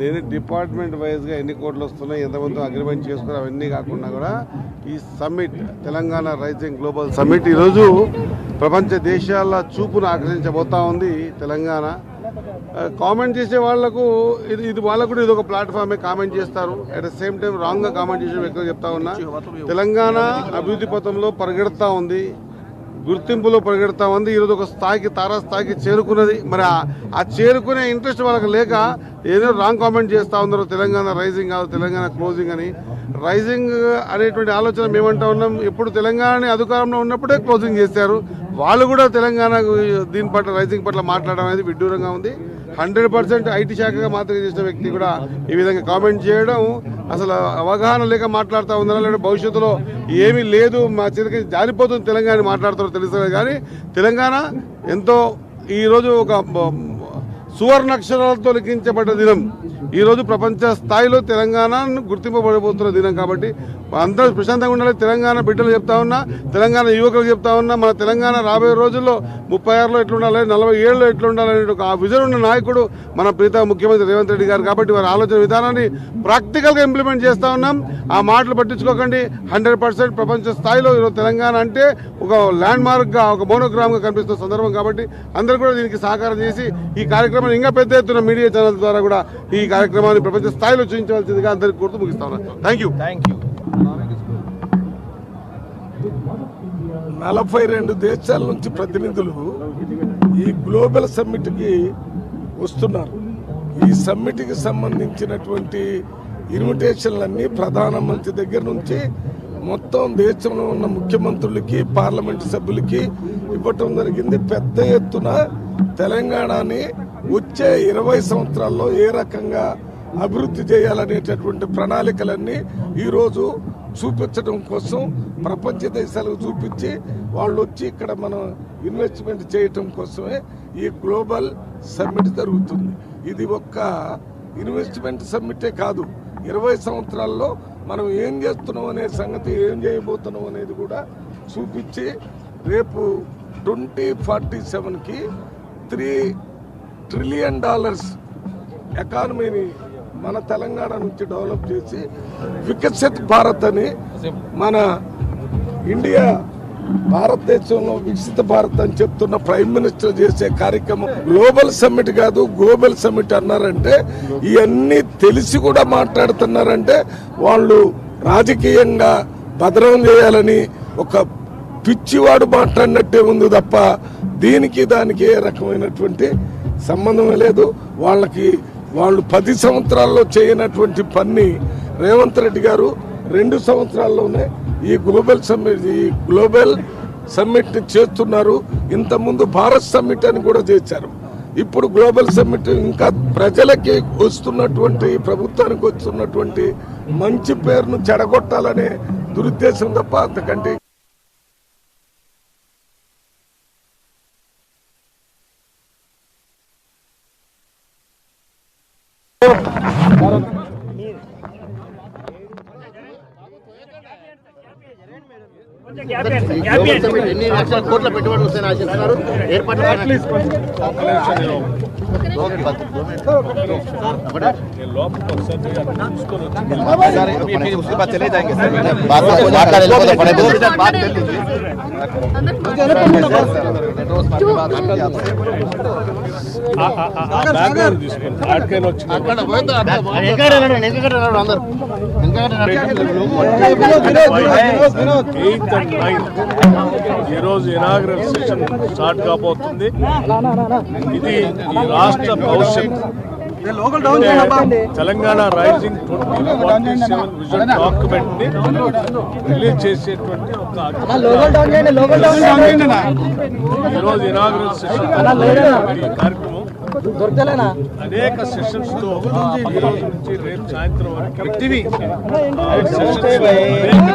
నేను డిపార్ట్మెంట్ వైజ్గా ఎన్ని కోట్లు వస్తున్నాయి ఎంతమంది అగ్రిమెంట్ చేసుకుని అవన్నీ కాకుండా కూడా ఈ summit Telangana rising global summit ఈరోజు ప్రపంచ దేశాల చూపును ఆకర్షించబోతా ఉంది తెలంగాణ. కామెంట్ చేసే వాళ్ళకు ఇది ఇది వాళ్ళకు కూడా ఇది ఒక ప్లాట్ఫామే కామెంట్ చేస్తారు. అట్ ద సేమ్ టైం రాంగ్గా కామెంట్ చేసే వ్యక్తులు చెప్తా ఉన్నా తెలంగాణ అభివృద్ధి పథంలో పరిగెడతా ఉంది. గుర్తింపులో పరిగెడతా ఉంది. ఈరోజు ఒక స్థాయికి తారాస్థాయికి చేరుకున్నది. మరి ఆ- చేరుకునే ఇంట్రెస్ట్ వాళ్ళకి లేక ఏదో రాంగ్ కామెంట్ చేస్తూ ఉన్నారు. తెలంగాణ రైజింగ్ కాదు తెలంగాణ క్లోజింగ్ అని. రైజింగ్ అనేటువంటి ఆలోచన మేమంటా ఉన్నాం. ఎప్పుడు తెలంగాణని అధికారంలో ఉన్నప్పుడే క్లోజింగ్ చేశారు. వాళ్ళు కూడా తెలంగాణ దీని పట్ల రైజింగ్ పట్ల మాట్లాడడం అనేది విడ్డూరంగా ఉంది. హండ్రెడ్ పర్సెంట్ ఐటీ శాఖగా మాత్రమే చేసిన వ్యక్తి కూడా ఈ విధంగా కామెంట్ చేయడం అసలు అవగాహన లేక మాట్లాడుతూ ఉన్నారా? లేదా భవిష్యత్తులో ఏమీ లేదు మా చేతికి జారిపోతుంది తెలంగాణ మాట్లాడుతారో తెలుస్తుంది కానీ తెలంగాణ ఎంతో ఈరోజు ఒక సువర్ణక్షరాలతో సువర్ణ లిఖించబడ్డ దినం. ఈరోజు ప్రపంచ స్థాయిలో తెలంగాణను గుర్తింపబడిపోతున్న దినం కాబట్టి అందరూ ప్రశాంతంగా ఉండాలి. తెలంగాణ బిడ్డలు చెప్తా ఉన్నా తెలంగాణ యువకులు చెప్తా ఉన్నా మన తెలంగాణ రాబోయే రోజుల్లో ముప్పై ఆరులో ఎట్లుండాలి నలభై ఏళ్ళలో ఎట్లుండాలనే ఒక ఆ విజన్ ఉన్న నాయకుడు మన ప్రీత ముఖ్యమంత్రి రేవంత్ రెడ్డి గారు కాబట్టి వారి ఆలోచన విధానాన్ని ప్రాక్టికల్గా ఇంప్లిమెంట్ చేస్తా ఉన్నాం. ఆ మాటలు పట్టించుకోకండి. హండ్రెడ్ పర్సెంట్ ప్రపంచ స్థాయిలో ఈరోజు తెలంగాణ అంటే ఒక ల్యాండ్ మార్క్గా ఒక మోనోగ్రామ్గా కనిపిస్తున్న సందర్భం కాబట్టి అందరూ కూడా దీనికి సహకారం చేసి ఈ కార్యక్రమాన్ని ఇంకా పెద్ద ఎత్తున మీడియా ఛానల్ ద్వారా కూడా ఈ కార్యక్రమాన్ని ప్రపంచ స్థాయిలో చూపించవలసిందిగా అందరికీ కోరుతూ ముగిస్తా ఉన్నాను థ్యాంక్ యూ నలభై రెండు దేశాల నుంచి ప్రతినిధులు ఈ గ్లోబల్ సమ్మిట్కి వస్తున్నారు. ఈ సమ్మిట్కి సంబంధించినటువంటి ఇన్విటేషన్లన్నీ ప్రధానమంత్రి దగ్గర నుంచి మొత్తం దేశంలో ఉన్న ముఖ్యమంత్రులకి పార్లమెంట్ సభ్యులకి ఇవ్వటం జరిగింది. పెద్ద ఎత్తున తెలంగాణని వచ్చే ఇరవై సంవత్సరాల్లో ఏ రకంగా అభివృద్ధి చేయాలనేటటువంటి ప్రణాళికలన్నీ ఈరోజు చూపించడం కోసం ప్రపంచ దేశాలకు చూపించి వాళ్ళు వచ్చి ఇక్కడ మనం ఇన్వెస్ట్మెంట్ చేయటం కోసమే ఈ గ్లోబల్ సమ్మిట్ జరుగుతుంది. ఇది ఒక్క ఇన్వెస్ట్మెంట్ సమ్మిటే కాదు. ఇరవై సంవత్సరాల్లో మనం ఏం చేస్తున్నాం అనే సంగతి ఏం చేయబోతున్నాం అనేది కూడా చూపించి రేపు ట్వంటీ ఫార్టీ సెవెన్కి త్రీ ట్రిలియన్ డాలర్స్ ఎకానమీని మన తెలంగాణ నుంచి డెవలప్ చేసి వికసిత్ భారత్ అని మన ఇండియా భారతదేశంలో వికసిత భారత్ అని చెప్తున్న ప్రైమ్ మినిస్టర్ చేసే కార్యక్రమం గ్లోబల్ సమ్మిట్ కాదు గ్లోబల్ సమ్మిట్ అన్నారంటే ఇవన్నీ తెలిసి కూడా మాట్లాడుతున్నారంటే వాళ్ళు రాజకీయంగా భద్రం చేయాలని ఒక పిచ్చివాడు మాట్లాడినట్టే ఉంది తప్ప దీనికి దానికి ఏ రకమైనటువంటి సంబంధం లేదు. వాళ్ళకి వాళ్ళు పది సంవత్సరాల్లో చేయనటువంటి పని రేవంత్ రెడ్డి గారు రెండు సంవత్సరాల్లోనే ఈ గ్లోబల్ సమ్మిట్ ఈ గ్లోబల్ సమ్మిట్ చేస్తున్నారు. ఇంతకుముందు భారత్ సమ్మిట్ అని కూడా చేశారు. ఇప్పుడు గ్లోబల్ సమ్మిట్ ఇంకా ప్రజలకి వస్తున్నటువంటి ప్రభుత్వానికి వస్తున్నటువంటి మంచి పేరును చెడగొట్టాలనే దురుద్దేశం తప్ప అంతకంటే ఎన్ని లక్షల కోట్ల పెట్టుబడి వస్తాయని ఆశిస్తున్నారు ఏర్పాట్లు అక్కడ పోయిందో ఎక్కడ ఎక్కడ అందరు ఎయిత్ అండ్ నైన్త్ ఈరోజు ఇనాగ్రల్ సెషన్ స్టార్ట్ కాబోతుంది. ఇది ఈ రాష్ట్ర భవిష్యత్ Telangana rising twenty forty seven vision డాక్యుమెంట్ని release చేసేటువంటి ఒక ఈరోజు ఇనాగ్రల్ సెషన్ ఈ కార్యక్రమం. అనేక సెషన్స్తో ఈ రోజు నుంచి రేపు సాయంత్రం వరకు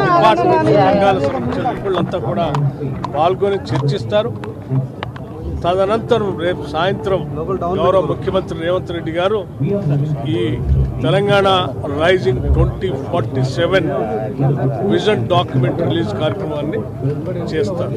డిపార్ట్మెంట్ రంగాల సంబంధించిన నిపుణులంతా కూడా పాల్గొని చర్చిస్తారు. తదనంతరం రేపు సాయంత్రం గౌరవ ముఖ్యమంత్రి రేవంత్ రెడ్డి గారు ఈ Telangana rising twenty forty seven vision document release కార్యక్రమాన్ని చేస్తారు.